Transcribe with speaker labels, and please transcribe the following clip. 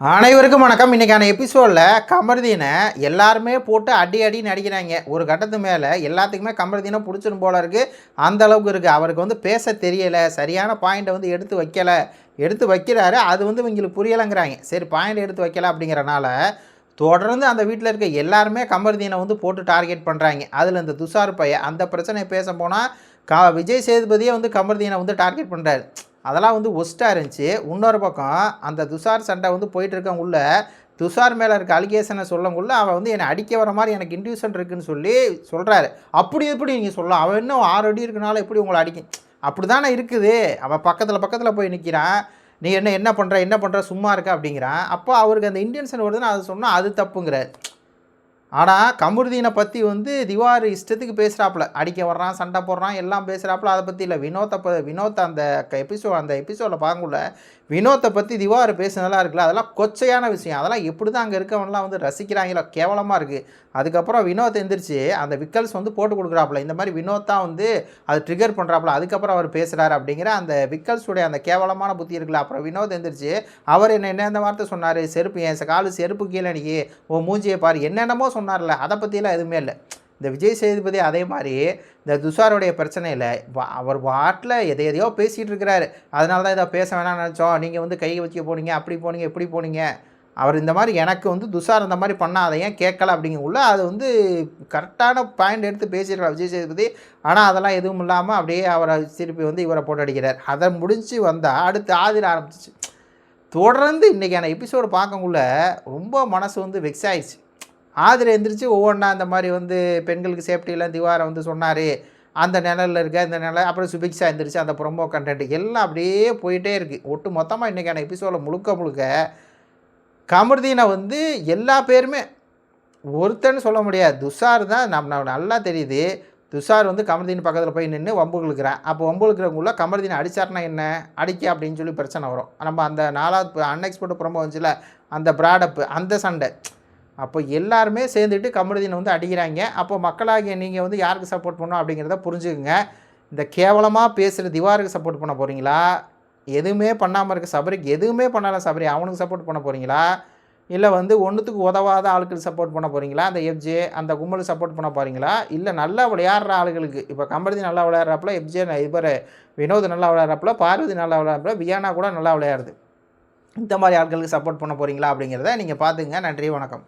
Speaker 1: அனைவருக்கும் வணக்கம். இன்றைக்கான எபிசோடில் கமர்தீனை எல்லாருமே போட்டு அடி அடின்னு அடிக்கிறாங்க. ஒரு கட்டத்து மேலே எல்லாத்துக்குமே கமர்தீனை பிடிச்சிரும் போல இருக்குது அந்த அளவுக்கு இருக்குது அவருக்கு வந்து பேச தெரியலை. சரியான பாயிண்ட்டை வந்து எடுத்து வைக்கலை. எடுத்து வைக்கிறாரு. அது வந்து இவங்களுக்கு புரியலைங்கிறாங்க. சரி பாயிண்ட் எடுத்து வைக்கலை அப்படிங்கிறனால தொடர்ந்து அந்த வீட்டில் இருக்க எல்லாருமே கமர்தீனை வந்து போட்டு டார்கெட் பண்ணுறாங்க அதில் இந்த துஷார் பையன் அந்த பிரச்சனையை பேச போனால் க விஜய் சேதுபதியே வந்து கமர்தீனை வந்து டார்கெட் பண்ணுறாரு அதெல்லாம் வந்து ஒஸ்ட்டாக இருந்துச்சு. இன்னொரு பக்கம் அந்த துஷார் சண்டை வந்து போயிட்டு இருக்கவங்க துஷார் மேலே இருக்க அலிகேஷனை சொல்லங்குள்ள அவன் வந்து என்னை அடிக்க வர மாதிரி எனக்கு இன்டியூஷன் இருக்குன்னு சொல்லி சொல்கிறாரு அப்படி எப்படி நீங்கள் சொல்லலாம். அவன் இன்னும் ஆறு அடி இருக்கனால எப்படி உங்களை அடிக்கும் அப்படி தானே இருக்குது. அவன் பக்கத்தில் பக்கத்தில் போய் நிற்கிறான் நீ என்ன என்ன பண்ணுற என்ன பண்ணுற சும்மா இருக்க அப்படிங்கிறான். அப்போ அவருக்கு அந்த இன்டென்ஷன் வருதுன்னு அதை சொன்னால் அது தப்புங்கிறார். ஆனால் கமருதீனை பற்றி வந்து திவார் இஷ்டத்துக்கு பேசுகிறாப்புல அடிக்க வர்றான் சண்டை போடுறான் எல்லாம் பேசுகிறாப்புல அதை பற்றி இல்லை வினோத்தை ப வினோத் அந்த எபிசோட் அந்த எபிசோடில் பார்க்கல வினோத்தை பற்றி திவார் பேசுனதெல்லாம் இருக்குல்ல அதெல்லாம் கொச்சையான விஷயம். அதெல்லாம் எப்படி தான் அங்கே இருக்கவன்லாம் வந்து ரசிக்கிறாங்களோ கேவலமாக இருக்குது அதுக்கப்புறம் வினோத் எந்திரிச்சு அந்த விக்கல்ஸ் வந்து போட்டு கொடுக்குறாப்புல. இந்த மாதிரி வினோத் தான் வந்து அது ட்ரிகர் பண்ணுறாப்புல அதுக்கப்புறம் அவர் பேசுகிறார் அப்படிங்கிற அந்த விக்கல்ஸுடைய அந்த கேவலமான புத்தி இருக்குல்ல. அப்புறம் வினோத் எந்திரிச்சு அவர் என்ன என்ன வார்த்தை சொன்னார்? செருப்பு என் காலு செருப்பு கீழே நீ ஓ மூஞ்சியை பாரு. என்னென்னமோ சொன்னார்ல அதை பற்றியெல்லாம் எதுவுமே இல்லை. இந்த விஜய் சேதுபதி அதே மாதிரி இந்த துஷாருடைய பிரச்சனையில் அவர் வாட்டில் எதை எதையோ பேசிகிட்டு இருக்கிறாரு. அதனால தான் இதை பேச வேணாம்னு நினச்சோம். நீங்கள் வந்து கையை வச்சுக்க போனீங்க அப்படி போனீங்க இப்படி போனீங்க. அவர் இந்த மாதிரி எனக்கு வந்து துஷார் இந்த மாதிரி பண்ணால் அதை ஏன் கேட்கல அப்படிங்கக்குள்ள அது வந்து கரெக்டான பாயிண்ட் எடுத்து பேசிடுறார் விஜய் சேதுபதி. ஆனால் அதெல்லாம் எதுவும் இல்லாமல் அப்படியே அவரை திருப்பி வந்து இவரை போட்டு அடிக்கிறார் அதை முடிஞ்சு வந்தால் அடுத்து ஆதிர ஆரம்பிச்சிச்சு. தொடர்ந்து இன்றைக்கான எபிசோடு பார்க்கக்குள்ள ரொம்ப மனசு வந்து வெக்ஸ் ஆயிடுச்சு. ஆதிரை எந்திரிச்சு ஒவ்வொன்றா இந்த மாதிரி வந்து பெண்களுக்கு சேஃப்டியெலாம் திவாரம் வந்து சொன்னார். அந்த நிழலில் இருக்க இந்த நிலை அப்புறம் சுபிக்ஷா எந்திரிச்சு அந்த ப்ரொமோ கண்டென்ட் எல்லாம் அப்படியே போயிட்டே இருக்குது ஒட்டு மொத்தமாக இன்றைக்கான எபிசோடில் முழுக்க முழுக்க கமர்தீனை வந்து எல்லா பேருமே ஒருத்தன்னு சொல்ல முடியாது. துஷார் தான் நம்ம நல்லா தெரியுது. துஷார் வந்து கமர்தீன் பக்கத்தில் போய் நின்று வம்பு இழுக்கிறான் அப்போ வம்பு இழுக்கிறவங்கள கமர்தீன் அடித்தார்னா என்ன? அடிக்க அப்படின்னு சொல்லி பிரச்சனை வரும். நம்ம அந்த நாலாவது அன்எக்ஸ்பெக்ட் ப்ரொமோ வந்துச்சுல அந்த ப்ராடப்பு அந்த சண்டை. அப்போ எல்லாருமே சேர்ந்துட்டு கமருதீனை வந்து அடிக்கிறாங்க. அப்போ மக்களாகிய நீங்கள் வந்து யாருக்கு சப்போர்ட் பண்ணணும் அப்படிங்கிறத புரிஞ்சுக்குங்க. இந்த கேவலமாக பேசுகிற திவாருக்கு சப்போர்ட் பண்ண போகிறீங்களா எதுவுமே பண்ணாமல் இருக்க சபரிக்கு எதுவுமே பண்ணாலும் சபரி அவனுக்கு சப்போர்ட் பண்ண போகிறீங்களா இல்லை வந்து ஒன்றுத்துக்கு உதவாத ஆளுக்கு சப்போர்ட் பண்ண போகிறீங்களா அந்த எஃப்ஜே அந்த கும்பலுக்கு சப்போர்ட் பண்ண போகிறீங்களா இல்லை நல்லா விளையாடுற ஆளுகளுக்கு. இப்போ கம்பரதி நல்லா விளையாடுறப்பல எஃப்ஜே இவர் வினோத் நல்லா விளையாடுறப்பல பார்வதி நல்லா விளையாடுறப்பல வியானா கூட நல்லா விளையாடுது. இந்த மாதிரி ஆட்களுக்கு சப்போர்ட் பண்ண போகிறீங்களா அப்படிங்கிறத நீங்கள் பார்த்துங்க நன்றி வணக்கம்.